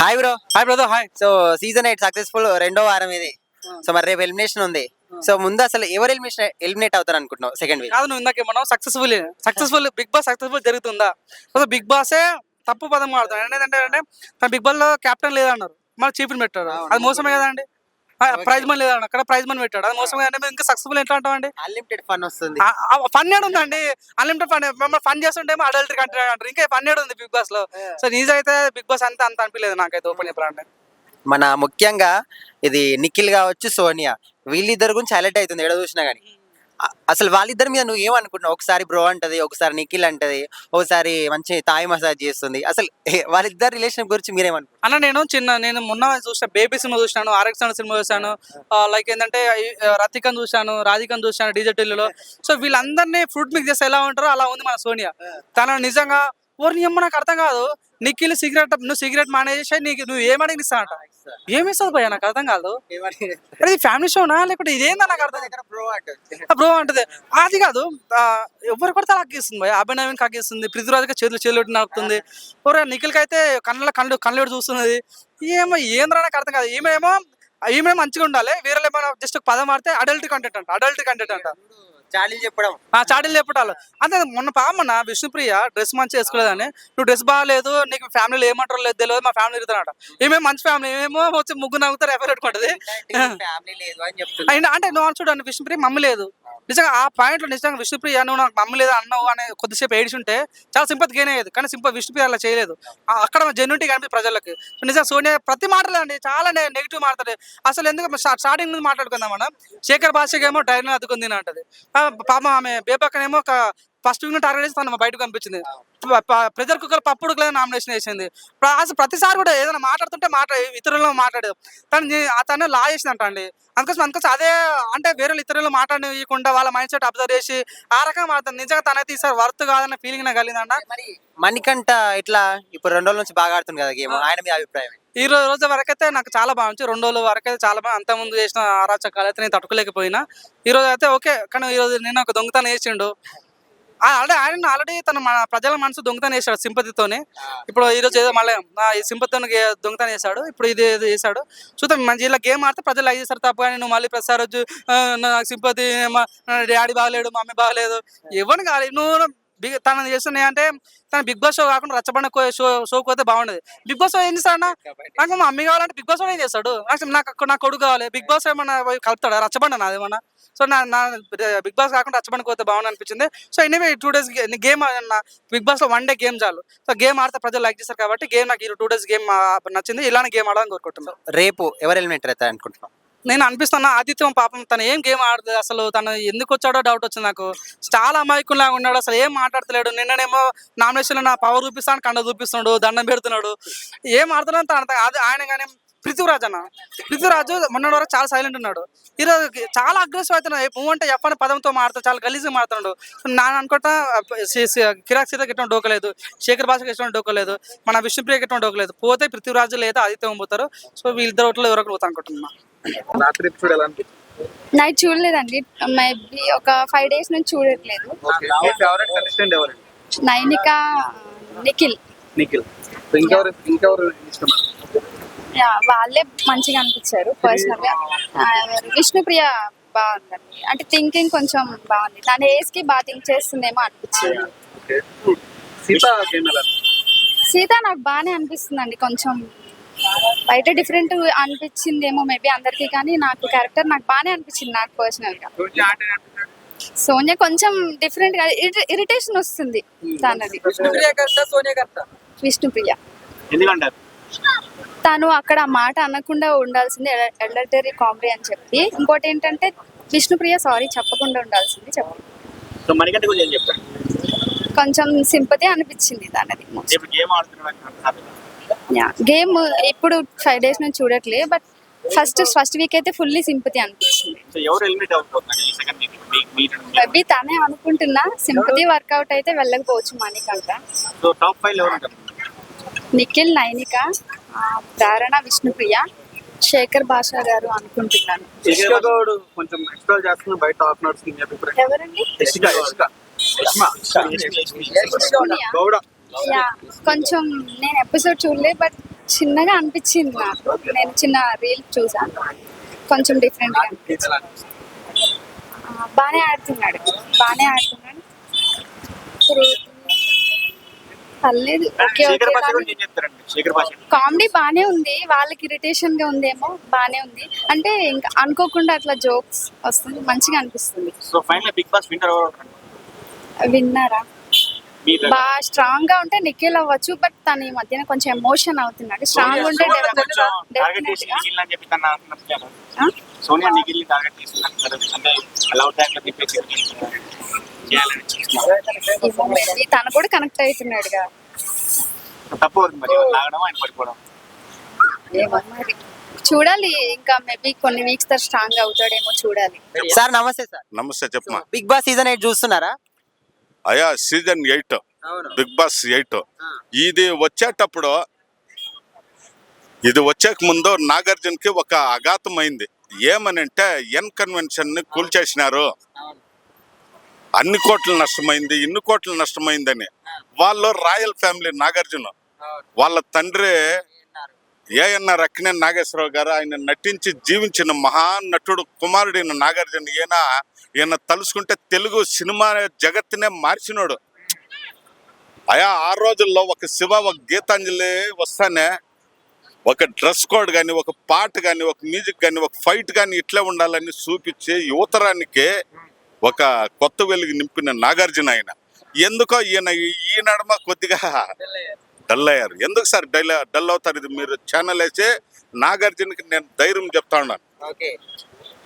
Hi bro hi brother hi so season eight successful రెండో వారం ఇది. సో మరి రేపు ఎలిమినేషన్ ఉంది. సో ముందు అసలు ఎవరు ఎలిమినేషన్ ఎలిమినేట్ అవుతారు అనుకుంటున్నావు సెకండ్ వీక్ కాదు నువ్వు ఇందాక మనం successful successful big boss successful జరుగుతుందా? అసలు బిగ్ బాసే తప్పు పదం మాడతాడు ఏంటంటే తన బిగ్ బాస్లో కెప్టెన్ లేదన్నారు. మన చీఫ్ పెట్టాడు అది మోసమే కదండి ప్రైజ్ మనీ లేదన్న అక్కడ ప్రైజ్ మనీ పెట్టాడు. అది మోసమే అంటే ఇంకా సక్సెస్ఫుల్ ఎట్లా అంటామండి అన్లిమిటెడ్ ఫన్ వస్తుంది. ఫన్ ఏడు ఉందండి. అన్లిమిటెడ్ ఫన్ మమ్మల్ని ఫన్ చేస్తుంటే అడల్టరీ కంటెంట్ అంటారు. ఇంకా ఫన్ ఏడు ఉంది బిగ్ బాస్లో. సో నిజమైతే బిగ్ బాస్ అంతా అంత అనిపించలేదు నాకైతే ఓపెన్ చెప్పాలంటే. మన ముఖ్యంగా ఇది నిఖిల్ కావచ్చు సోనియా. వీళ్ళిద్దరు గురించి హైలైట్ అవుతుంది. ఎడ చూసినా కానీ అసలు వాళ్ళిద్దరి మీద నువ్వు ఏమనుకుంటున్నావు? ఒకసారి బ్రో అంటది ఒకసారి నిఖిల్ అంటది ఒకసారి మంచి తాయి మసాజ్ చేస్తుంది. అసలు వాళ్ళిద్దరి రిలేషన్ గురించి మీరేమనుకుంటున్నారు? అన్న నేను చిన్న నేను మొన్న చూసిన బేబీ సినిమా చూసాను ఆర్ఎక్స్ అన్న సినిమా చూసాను లైక్ ఏంటంటే రతికన్ చూశాను రాధికన్ చూశాను డీజే ఢిల్లీలో సో వీళ్ళందరినీ ఫ్రూట్ మిక్స్ చేస్తే ఎలా ఉంటారో అలా ఉంది మన సోనియా. తన నిజంగా ఓరి అమ్మ నాకు అర్థం కాదు నిఖిల్ సిగరెట్ నువ్వు సిగరెట్ మానేసి నీకు నువ్వు ఏమడిగి ఇస్తానంట. ఏమి ఇస్తుంది భయ్య? నాకు అర్థం కాదు. ఇది ఫ్యామిలీ షోనా లేకపోతే ఇదేందా నాకు అర్థం బ్రో అంటది. అది కాదు ఎవరు కొడితే అక్కిస్తుంది భయ అభినవీన్ అక్కిస్తుంది పృథ్వీరాజ్కి చేతులు చేతులు నడుపుతుంది. ఓరే నిఖిల్కి అయితే కళ్ళ కళ్ళు కళ్ళు చూస్తున్నది. ఏమో ఏంద్రా నాకు అర్థం కాదు. ఈమెమో ఈమె మంచిగా ఉండాలి. వేరే జస్ట్ పదం మారితే అడల్ట్ కంటెంట్ అంట అడల్ట్ కంటెంట్ అంట. చాలీ చెప్పడం. ఆ చాడీలు చెప్పటాలు అంతే మొన్న పామన్న విష్ణుప్రియ డ్రెస్ మంచిగా వేసుకోలేదని నువ్వు డ్రెస్ బాగాలేదు నీకు ఫ్యామిలీలో ఏమంటారో లేదు తెలియదు మా ఫ్యామిలీ తిరుగుతానట ఏమేమి మంచి ఫ్యామిలీ ఏమేమో వచ్చి ముగ్గురు నవ్వుతారు ఎఫర్ పెట్టుకుంటది ఫ్యామిలీ లేదు అని అంటే నువ్వు చూడండి విష్ణుప్రియ మమ్మీ లేదు. నిజంగా ఆ పాయింట్లో నిజంగా విష్ణుప్రియ నువ్వు నాకు మమ్మీ లేదు అన్నావు అని కొద్దిసేపు ఏడిచి ఉంటే చాలా సింపతి గెయిన్ అయ్యేది. కానీ సింపతి విష్ణుప్రియ అలా చేయలేదు. అక్కడ జెన్యునిటీ కనిపి ప్రజలకు. నిజంగా సోనియా ప్రతి మాటలు అండి చాలా నెగిటివ్ మాట్లాడతారు అసలు ఎందుకు స్టార్టింగ్ నుంచి మాట్లాడుకుందాం మనం? శేఖర్ భాషకి ఏమో ట్రైన్ అదుకుంది అంటది. పాపం ఆమె బేపక్కనేమో ఒక ఫస్ట్ వింగ్ టార్గెట్ చేసి తను బయటకు కనిపించింది. ప్రెజర్ కుక్కర్ పప్పుడు నామినేషన్ వేసింది. అసలు ప్రతిసారి కూడా ఏదైనా మాట్లాడుతుంటే మాట ఇతరులను మాట్లాడేది. తను తను లా చేసిందంట అండి. అందుకోసం అందుకోసం అదే అంటే వేరే ఇతరులు మాట్లాడకుండా వాళ్ళ మైండ్ సెట్ అబ్జర్వ్ చేసి ఆ రకంగా మాట్లాడుతుంది నిజంగా తనైతే ఈసారి వర్త్ కాదన్న ఫీలింగ్ నాకు కలిగిందంట. మరి మణికంఠ ఇట్లా ఇప్పుడు రెండు రోజుల నుంచి బాగా ఆడుతుంది కదా గేమ్. ఆయన మీద అభిప్రాయం? ఈ రోజు రోజు వరకైతే నాకు చాలా బాగుంది రెండు రోజుల వరకు అయితే చాలా బాగా అంత ముందు చేసిన అరాచకాలు అయితే నేను తట్టుకోలేకపోయినా. ఈ రోజు అయితే ఓకే కానీ ఈ రోజు నేను ఒక దొంగతనం చేసిండు. ఆల్రెడీ ఆయన ఆల్రెడీ తన ప్రజల మనసు దొంగతనం చేశాడు సింపతితోనే. ఇప్పుడు ఈ రోజు ఏదో మళ్ళీ ఈ సింపతితో దొంగతనం చేశాడు. ఇప్పుడు ఇది ఏదో చేశాడు. చూద్దాం మంచి ఇలా గేమ్ ఆడితే ప్రజలు లైక్ చేస్తారు తప్ప కానీ నువ్వు మళ్ళీ ప్రతిసారి వచ్చి నాకు సింపతి మా డాడీ బాగలేడు మమ్మీ బాగలేదు. ఎవరిని కాదు నువ్వు బిగ్ తను చేస్తున్నాయి అంటే తన బిగ్ బాస్ షో కాకుండా రచ్చబండ షో షోకి పోతే బాగుండేది. బిగ్ బాస్ ఏం చేస్తాడన్నా నాకు మా మమ్మీ కావాలంటే బిగ్ బాస్ ఏం చేస్తాడు? నాకు నాకు నా కొడుకు కావాలి. బిగ్ బాస్ ఏమన్నా పోయి కలుపుతాడా? రచ్చబండ నాది ఏమన్నా? సో నా నా బిగ్ బాస్ కాకుండా రచ్చబండకి పోతే బాగుంది అనిపించింది. So anyway two days game big బాస్లో వన్ డే గేమ్ చాలు. సో గేమ్ ఆడితే ప్రజలు లైక్ చేస్తారు కాబట్టి గేమ్ నాకు ఈ టూ డేస్ గేమ్ నచ్చింది. ఇలానే గేమ్ ఆడాలని కోరుకుంటున్నాను రేపు ఎవరు ఎలిమినేట్ అవుతారు అనుకుంటున్నాం నేను అనిపిస్తున్నా ఆదిత్యం పాపం తను ఏం గేమ్ ఆడదు అసలు తను ఎందుకు వచ్చాడో డౌట్ వచ్చింది నాకు. చాలా అమాయకుల్లా ఉన్నాడు అసలు ఏం మాట్లాడతలేడు. నిన్ననేమో నామినేషన్ నా పవర్ చూపిస్తాను కండ చూపిస్తున్నాడు దండం పెడుతున్నాడు. ఏం ఆడుతున్నాడు తన అది ఆయన కానీ పృథ్వీరాజ్ అన్న. పృథ్వీరాజు మొన్నటి వరకు చాలా సైలెంట్ ఉన్నాడు. ఈరోజు చాలా అగ్రెసివ్ అవుతున్నాడు. మూవ్ అంటే చెప్పని పదంతో మారుతాడు చాలా గలీజ్గా మారుతున్నాడు. నాన్న అనుకుంటా కిరాక్ సీతకి ఎటువంటి డోకలేదు శేఖర్ భాషకి ఇష్టం డోకలేదు మన విష్ణుప్రియకి ఎటువంటి డోకలేదు పోతే పృథ్వీరాజు లేదా ఆదిత్యం పోతారు. సో వీళ్ళిద్దరు ఒకటిలో ఎవరొకరు పోతా రాత్రి ఎపిసోడ్ ఎలా అనిపించింది నైట్ చూడలేదండి. మేబీ ఒక ఫైవ్ డేస్ నుంచి చూడట్లేదు. మీ ఫేవరెట్ కంటెస్టెంట్ ఎవరు నైనిక నిఖిల్. నిఖిల్. ఇంకెవరు ఇంకెవరు ఇష్టం వాళ్ళే మంచిగా అనిపించారు పర్సనల్గా విష్ణుప్రియ బాగుందండి అంటే థింకింగ్ కొంచెం బాగుంది. తన ఏజ్కి బాగా థింక్ చేస్తుందేమో అనిపించింది. సీత నాకు బాగానే అనిపిస్తుందండి. కొంచెం బయట డిఫరెంట్ అనిపించిందేమో మేబీ అందరికీ కానీ నాకు క్యారెక్టర్ నాకు బాగానే అనిపించింది నాకు పర్సనల్గా. సోనియా కొంచెం డిఫరెంట్గా ఇరిటేషన్ వస్తుంది తనది. విష్ణుప్రియ తను అక్కడ మాట అనకుండా ఉండాల్సింది ఎల్డర్టరీ కామెడీ అని చెప్పి. ఇంకోటి ఏంటంటే విష్ణుప్రియ సారీ చెప్పకుండా ఉండాల్సింది చెప్పి. సో మణికంట గురించి ఏం చెప్తారు? కొంచెం సింపతి అనిపించింది తనది గేమ్ ఇప్పుడు ఫైవ్ డేస్ నుంచి చూడట్లే బట్ ఫస్ట్ ఫస్ట్ వీక్ అయితే ఫుల్లీ సింపతి మేబీ తనే అనుకుంటున్నా సింపతి వర్కౌట్ అయితే వెళ్ళకపోవచ్చు ఉంటారు? నిఖిల్ నైనిక ప్రేరణ విష్ణుప్రియ శేఖర్ భాషా గారు అనుకుంటున్నాను. కొంచెం చేస్తున్న బయట ఎవరండి? గౌడ. యా కొంచెం నేను ఎపిసోడ్ చూడలే బట్ చిన్నగా అనిపించింది నాకు. నేను చిన్న రీల్ చూసాను. కొంచెం డిఫరెంట్ బానే ఆడుతున్నాడు. బానే ఆడుతున్నాడు. పర్లేదు కామెడీ బానే ఉంది వాళ్ళకి ఇరిటేషన్గా ఉందేమో బానే ఉంది. అంటే ఇంకా అనుకోకుండా అట్లా జోక్స్ వస్తుంది మంచిగా అనిపిస్తుంది. విన్నర్? బాగా స్ట్రాంగ్గా ఉంటే నిఖిల్ అవ్వచ్చు బట్ తన ఈ మధ్యన కొంచెం ఎమోషన్ అవుతున్నాడు. స్ట్రాంగ్ ఉంటే తన? సోనియా నిఖిల్ టార్గెట్ కూడా కనెక్ట్ అవుతున్నాడుగా. తప్పు అవుతుంది మరి. లాగడం ఆయన పడిపోవడం. ఏమో మరి. చూడాలి ఇంకా మేబీ కొన్ని వీక్స్ తర్వాత స్ట్రాంగ్ అవుతాడేమో చూడాలి. సార్ నమస్తే సార్. నమస్తే చెప్పమా బిగ్ బాస్ సీజన్ ఎయిట్ చూస్తున్నారా? అయా season eight. Big boss eight. ఇది వచ్చేటప్పుడు ఇది వచ్చేక ముందు నాగార్జునకి ఒక అఘాతం అయింది ఏమనంటే ఎన్ కన్వెన్షన్ని కూల్చేసినారు అన్ని కోట్ల నష్టమైంది ఇన్ని కోట్ల నష్టమైందని. వాళ్ళు రాయల్ ఫ్యామిలీ నాగార్జున. వాళ్ళ తండ్రి ఏఎన్ఆర్ అక్కినేని నాగేశ్వరరావు గారు ఆయన నటించి జీవించిన మహానటుడు కుమారుడైన నాగార్జున. ఈయన ఈయన తలుసుకుంటే తెలుగు సినిమా జగత్తునే మార్చినోడు. అయా ఆ రోజుల్లో ఒక శివ ఒక గీతాంజలి వస్తానే ఒక డ్రెస్ కోడ్ కానీ ఒక పాట కానీ ఒక మ్యూజిక్ కానీ ఒక ఫైట్ కానీ ఇట్లే ఉండాలని చూపించి యువతరానికి ఒక కొత్త వెలుగు నింపిన నాగార్జున ఆయన. ఎందుకో ఈయన ఈ నడమ కొద్దిగా డల్ అయ్యారు. ఎందుకు సార్ డల్ డల్ అవుతారు? ఇది మీరు ఛానల్ వేసి నాగార్జునకి నేను ధైర్యం చెప్తా ఉన్నాను.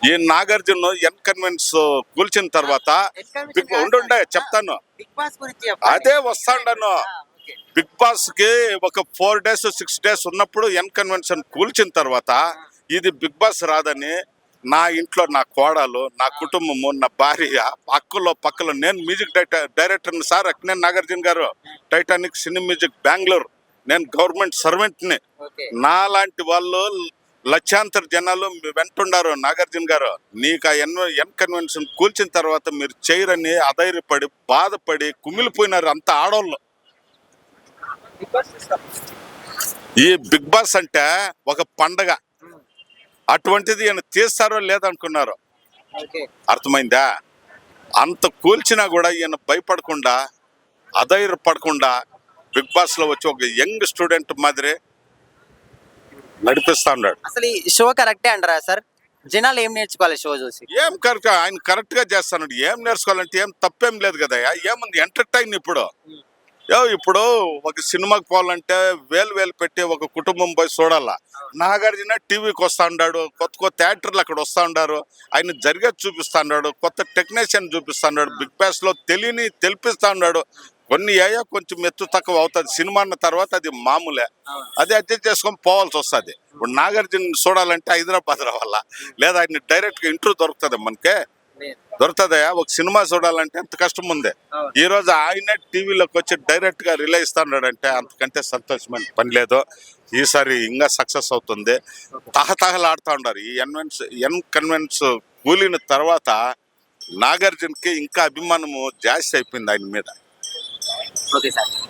ఈ నాగార్జున ఎన్ కన్వెన్స్ కూల్చిన తర్వాత ఉండుండే చెప్తాను. అదే వస్తాండను బిగ్ బాస్కి ఒక ఫోర్ డేస్ సిక్స్ డేస్ ఉన్నప్పుడు ఎన్ కన్వెన్షన్ కూల్చిన తర్వాత ఇది బిగ్ బాస్ రాదని నా ఇంట్లో నా కోడలు నా కుటుంబము నా భార్య అక్కలో పక్కలో నేను మ్యూజిక్ డైరెక్టర్ సార్ అక్నే నాగార్జున గారు టైటానిక్ సినీ మ్యూజిక్ బెంగళూరు నేను గవర్నమెంట్ సర్వెంట్ని. ఓకే. నాలాంటి వాళ్ళు లక్షాంతర జనాలు వెంటుండారు నాగార్జున గారు. నీకు ఆ ఎన్ ఎన్ కన్వెన్షన్ కూల్చిన తర్వాత మీరు చేయరని అధైర్యపడి బాధపడి కుమిలిపోయినారు అంత ఆడోళ్ళు. ఈ బిగ్ బాస్ అంటే ఒక పండగ. అటువంటిది ఈయన తీస్తారో లేదనుకున్నారు అర్థమైందా? అంత కూల్చినా కూడా ఈయన భయపడకుండా అధైర్యపడకుండా బిగ్ బాస్లో వచ్చి ఒక యంగ్ స్టూడెంట్ మాదిరి నడిపిస్తా ఉన్నాడు. అసలు ఈ షో కరెక్టే అంటారా సార్? జనాలు ఏం నేర్చుకోవాలి షో చూసి? ఏం కరెక్ట్ ఆయన కరెక్ట్గా చేస్తున్నాడు ఏం నేర్చుకోవాలంటే ఏం తప్పేం లేదు కదా ఏముంది ఎంటర్టైన్ ఇప్పుడు. ఇప్పుడు ఒక సినిమాకి పోవాలంటే వేలు వేలు పెట్టి ఒక కుటుంబం పోయి చూడాలా? నాగార్జున టీవీకి వస్తా ఉన్నాడు కొత్త కొత్త థియేటర్లు అక్కడ వస్తూ ఉన్నారు ఆయన జరిగేది చూపిస్తూ ఉన్నాడు కొత్త టెక్నీషియన్ చూపిస్తూ ఉన్నాడు బిగ్ బాస్లో తెలియని తెలిపిస్తూ ఉన్నాడు కొన్ని ఏయో కొంచెం ఎత్తు తక్కువ అవుతుంది సినిమా అన్న తర్వాత అది మామూలే. అది అడ్జస్ట్ చేసుకొని పోవాల్సి వస్తుంది. ఇప్పుడు నాగార్జున చూడాలంటే హైదరాబాద్ రావాలా? లేదా ఆయన డైరెక్ట్గా ఇంటర్వ్యూ దొరుకుతుంది మనకే? దొరుకుతుందా ఒక సినిమా చూడాలంటే ఎంత కష్టం ఉంది. ఈ రోజు ఆయన టీవీలోకి వచ్చి డైరెక్ట్గా రిలే ఇస్తున్నాడంటే అంతకంటే సంతోషమైన పని లేదు. ఈసారి ఇంకా సక్సెస్ అవుతుంది. తహతహలాడుతూ ఉన్నారు. ఈ ఎన్వెన్స్ ఎన్ కన్వెన్స్ కూలిన తర్వాత నాగార్జునకి ఇంకా అభిమానము జాస్తి అయిపోయింది ఆయన మీద. Okay sir.